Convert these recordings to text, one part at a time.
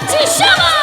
Braci, siema!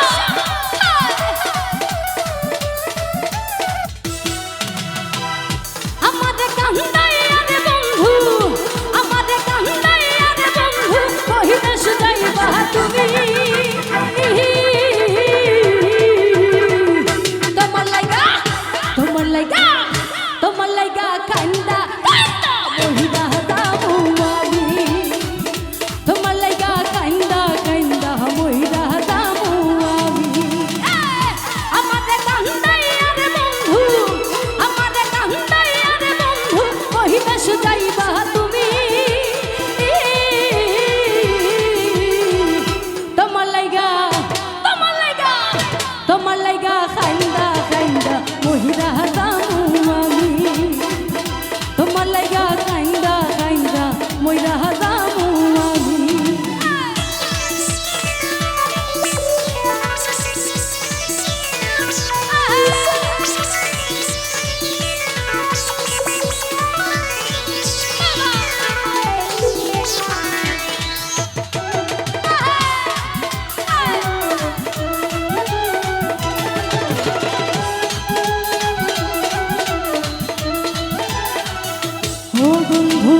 ও বন্ধু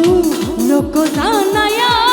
লোক জানায়া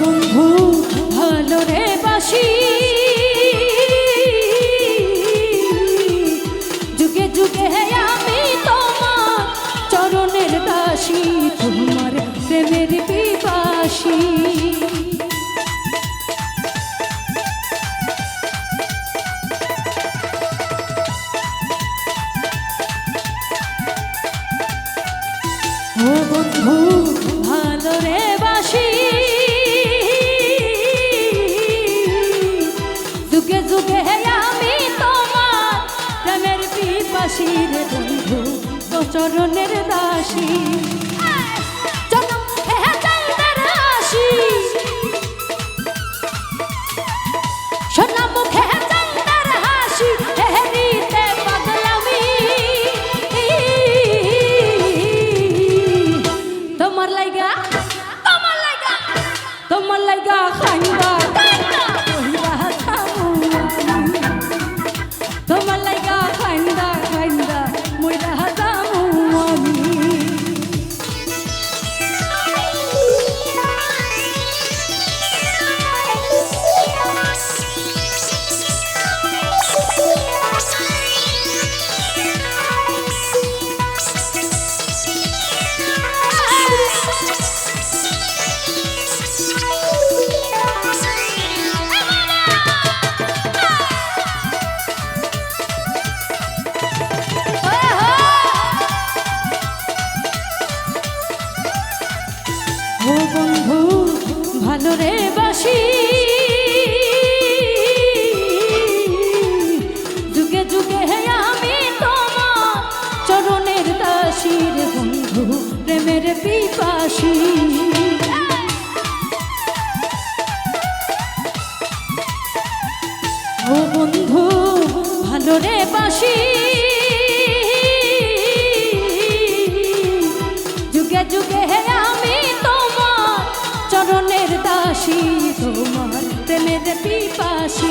বন্ধু ভালো রে বাসি। যুগে যুগে আমি তোমার চরণের দাসী তোমার প্রেমের পিপাসী। চরণের দাসী। পাশি বন্ধু, প্রেমের পিপাসি। ও বন্ধু, ভালো রে বাসি। যুগে যুগে হে আমি তোমার চরণের দাসী, তোমার প্রেমের পিপাসী।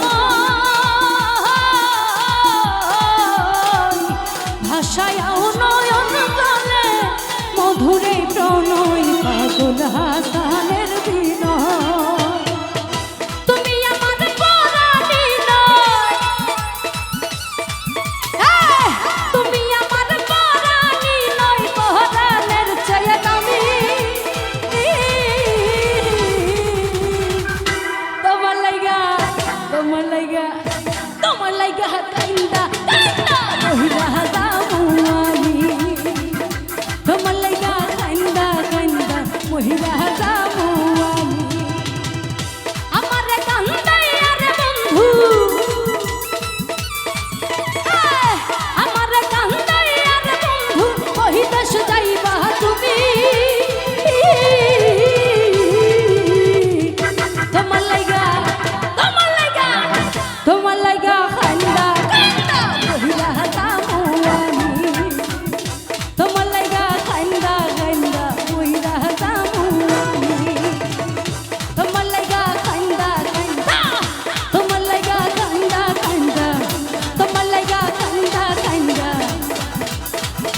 তোমার লাইগা তোমার লাইগা হাত